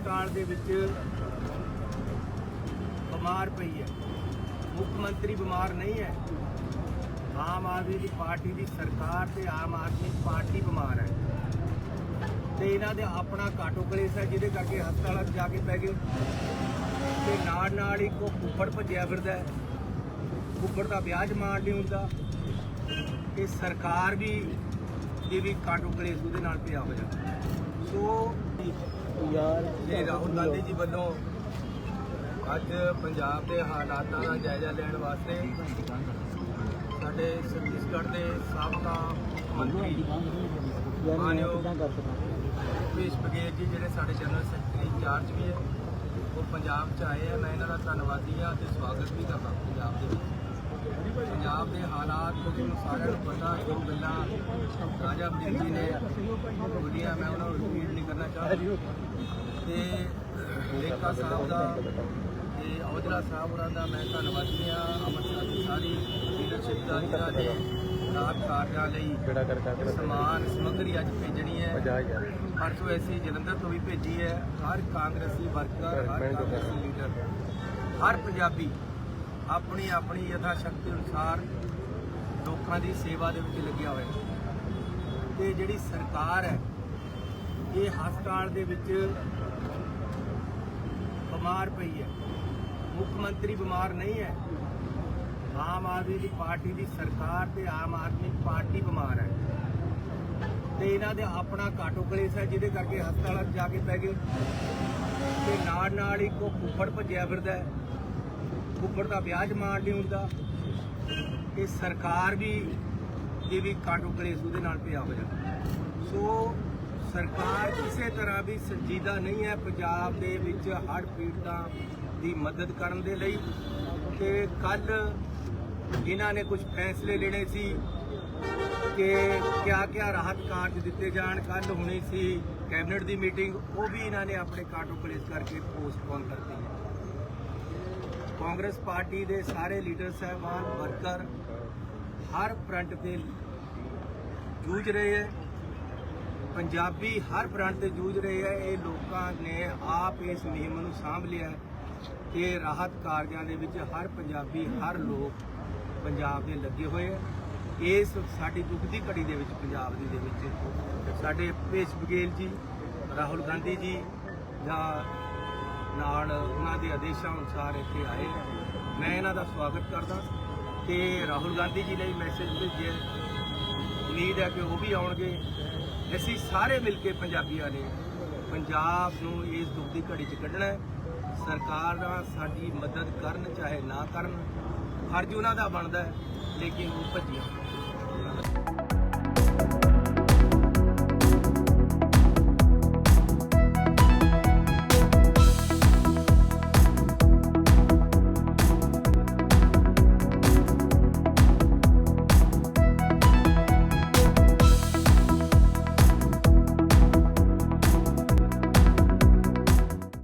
ਹਸਪਤਾਲ ਦੇ ਵਿੱਚ ਬਿਮਾਰ ਪਈ ਹੈ। ਮੁੱਖ ਮੰਤਰੀ ਬਿਮਾਰ ਨਹੀਂ ਹੈ। ਆਮ ਆਦਮੀ ਦੀ ਪਾਰਟੀ ਦੀ ਸਰਕਾਰ ਤੇ ਆਮ ਆਦਮੀ ਪਾਰਟੀ ਬਿਮਾਰ ਹੈ। ਤੇ ਇਹਨਾਂ ਦੇ ਆਪਣਾ ਘਾਟੋ ਕਲੇਸ਼ ਹੈ, ਜਿਹਦੇ ਕਰਕੇ ਹਸਪਤਾਲਾਂ 'ਚ ਜਾ ਕੇ ਪੈ ਗਏ। ਤੇ ਨਾਲ ਨਾਲ ਇੱਕ ਉਹ ਫੁੱਫੜ ਭੱਜਿਆ ਫਿਰਦਾ ਹੈ। ਫੁੱਫੜ ਦਾ ਵਿਆਜ ਮਾਣ ਨਹੀਂ ਹੁੰਦਾ। ਤੇ ਸਰਕਾਰ ਵੀ ਇਹ ਵੀ ਘਾਟੋ ਕਲੇਸ਼ ਉਹਦੇ ਨਾਲ ਪਿਆ ਹੋਇਆ। ਸੋ ਯਾਰ ਇਹ ਰਾਹੁਲ ਗਾਂਧੀ ਜੀ ਵੱਲੋਂ ਅੱਜ ਪੰਜਾਬ ਦੇ ਹਾਲਾਤਾਂ ਦਾ ਜਾਇਜ਼ਾ ਲੈਣ ਵਾਸਤੇ ਸਾਡੇ ਛੱਤੀਸਗੜ੍ਹ ਦੇ ਸਾਬਕਾ ਮੰਤਰੀ ਮਾਨਯੋਗ ਭੂਪੇਸ਼ ਬਘੇਲ ਜੀ ਜਿਹੜੇ ਸਾਡੇ ਜਨਰਲ ਸੈਕਟਰੀ ਇੰਚਾਰਜ ਵੀ ਹੈ, ਉਹ ਪੰਜਾਬ 'ਚ ਆਏ ਆ। ਮੈਂ ਇਹਨਾਂ ਦਾ ਧੰਨਵਾਦੀ ਆ ਤੇ ਸਵਾਗਤ ਵੀ ਕਰਦਾ ਪੰਜਾਬ ਦੇ ਵਿੱਚ। ਪੰਜਾਬ ਦੇ ਹਾਲਾਤ ਤੁਹਾਨੂੰ ਸਾਰਿਆਂ ਨੂੰ ਪਤਾ ਜੋ ਗੱਲਾਂ ਰਾਜਾ ਵੜਿੰਗ ਜੀ ਨੇ ਬੋਲੀਆਂ ਮੈਂ ਉਹਨਾਂ ਨੂੰ ਰਿਪੀਟ ਨਹੀਂ ਕਰਨਾ ਚਾਹੁੰਦਾ। ਤੇ ਲੇਖਾ ਸਾਹਿਬ ਦਾ ਤੇ ਔਜਲਾ ਸਾਹਿਬ ਹੋਰਾਂ ਦਾ ਮੈਂ ਧੰਨਵਾਦੀ ਆ ਅੰਮ੍ਰਿਤਸਰ ਦੀ ਸਾਰੀ ਲੀਡਰਸ਼ਿਪ ਦਾ ਜਿਨ੍ਹਾਂ ਨੇ ਰਾਤ ਕਾਰਜਾਂ ਲਈ ਕਿਹੜਾ ਕਰ ਕਰ ਸਮਾਨ ਸਮੱਗਰੀ ਅੱਜ ਭੇਜਣੀ ਹੈ। ਯਾਰ ਪਰਸੋਂ ਐਸੀ ਜਲੰਧਰ ਤੋਂ ਵੀ ਭੇਜੀ ਹੈ। ਹਰ ਕਾਂਗਰਸੀ ਵਰਕਰ ਹਰ ਕਾਂਗਰਸੀ ਲੀਡਰ ਹਰ ਪੰਜਾਬੀ ਆਪਣੀ ਆਪਣੀ ਯਥਾ ਸ਼ਕਤੀ ਅਨੁਸਾਰ ਲੋਕਾਂ ਦੀ ਸੇਵਾ ਦੇ ਵਿੱਚ ਲੱਗਿਆ ਹੋਇਆ ਹੈ। ਤੇ ਜਿਹੜੀ ਸਰਕਾਰ ਹੈ, ਇਹ ਹਸਪਤਾਲ ਦੇ ਵਿੱਚ ਬਿਮਾਰ ਪਈ ਹੈ। ਮੁੱਖ ਮੰਤਰੀ ਬਿਮਾਰ ਨਹੀਂ ਹੈ। ਆਮ ਆਦਮੀ ਦੀ ਪਾਰਟੀ ਦੀ ਸਰਕਾਰ ਤੇ ਆਮ ਆਦਮੀ ਪਾਰਟੀ ਬਿਮਾਰ ਹੈ। ਤੇ ਇਹਨਾਂ ਦੇ ਆਪਣਾ ਘਾਟੋ ਕਲੇਸ਼ ਹੈ, ਜਿਹਦੇ ਕਰਕੇ ਹਸਪਤਾਲਾਂ 'ਚ ਜਾ ਕੇ ਪੈ ਗਏ। ਤੇ ਨਾਲ ਨਾਲ ਇੱਕ ਉਹ ਫੁੱਫੜ ਭੱਜਿਆ ਫਿਰਦਾ ਹੈ। ਫੁੱਫੜ ਦਾ ਵਿਆਜ ਮਾਣ ਨਹੀਂ ਹੁੰਦਾ ਤੇ ਸਰਕਾਰ ਵੀ ਇਹ ਵੀ ਕਾਟੋ ਕਲੇਸ਼ ਉਹਦੇ ਨਾਲ ਪਿਆ ਹੋਇਆ। ਸੋ ਸਰਕਾਰ ਕਿਸੇ ਤਰ੍ਹਾਂ ਵੀ ਸੰਜੀਦਾ ਨਹੀਂ ਹੈ ਪੰਜਾਬ ਦੇ ਵਿੱਚ ਹੜ੍ਹ ਪੀੜਤਾਂ ਦੀ ਮਦਦ ਕਰਨ ਦੇ ਲਈ ਤੇ ਕੱਲ ਇਹਨਾਂ ਨੇ ਕੁਝ ਫੈਸਲੇ ਲੈਣੇ ਸੀ ਕਿ ਕਿਆ ਕਿਆ ਰਾਹਤ ਕਾਰਜ ਦਿੱਤੇ ਜਾਣ। ਕੱਲ ਹੋਣੀ ਸੀ ਕੈਬਨਿਟ ਦੀ ਮੀਟਿੰਗ, ਉਹ ਵੀ ਇਹਨਾਂ ਨੇ ਆਪਣੇ ਕਾਟੋ ਕਲੇਸ ਕਰਕੇ ਪੋਸਟਪੋਨ ਕਰਤੀ ਹੈ ਕਾਂਗਰਸ ਪਾਰਟੀ ਦੇ ਸਾਰੇ ਲੀਡਰ ਸਹਿਬਾਨ, ਵਰਕਰ ਹਰ ਫਰੰਟ ਤੇ ਜੂਝ ਰਹੇ ਹੈ। ਪੰਜਾਬੀ ਹਰ ਫਰੰਟ ਤੇ ਜੂਝ ਰਹੇ ਹੈ। ਇਹ ਲੋਕਾਂ ਨੇ ਆਪ ਇਸ ਮੁਹਿੰਮ ਨੂੰ ਸਾਂਭ ਲਿਆ ਹੈ ਤੇ ਰਾਹਤ ਕਾਰਜਾਂ ਦੇ ਵਿੱਚ ਹਰ ਪੰਜਾਬੀ, ਹਰ ਲੋਕ ਪੰਜਾਬ ਦੇ ਲੱਗੇ ਹੋਏ ਹੈ। ਇਸ ਸਾਡੀ ਦੁੱਖ ਦੀ ਘੜੀ ਦੇ ਵਿੱਚ, ਪੰਜਾਬ ਦੀ ਦੇ ਵਿੱਚ ਸਾਡੇ ਭੇਸ਼ ਬਗੇਲ ਜੀ, ਰਾਹੁਲ ਗਾਂਧੀ ਜੀ ਜਾਂ ਨਾਲ ਉਹਨਾਂ ਦੇ ਆਦੇਸ਼ਾਂ ਅਨੁਸਾਰ ਇੱਥੇ ਆਏ। ਮੈਂ ਇਹਨਾਂ ਦਾ ਸਵਾਗਤ ਕਰਦਾ ਤੇ ਰਾਹੁਲ ਗਾਂਧੀ ਜੀ ਨੇ ਮੈਸੇਜ ਭੇਜਿਆ ਉਮੀਦ ਹੈ ਕਿ ਉਹ ਵੀ ਆਉਣਗੇ। ਅਸੀਂ ਸਾਰੇ ਮਿਲ ਕੇ ਪੰਜਾਬੀਆਂ ਨੇ ਪੰਜਾਬ ਨੂੰ ਇਸ ਦੁੱਖ ਦੀ ਘੜੀ 'ਚ ਕੱਢਣਾ ਹੈ। ਸਰਕਾਰਾਂ ਸਾਡੀ ਮਦਦ ਕਰਨ, ਚਾਹੇ ਨਾ ਕਰਨ, ਫਰਜ਼ ਉਹਨਾਂ ਦਾ ਬਣਦਾ ਹੈ, ਲੇਕਿਨ ਉਹ ਭੱਜੀਆਂ।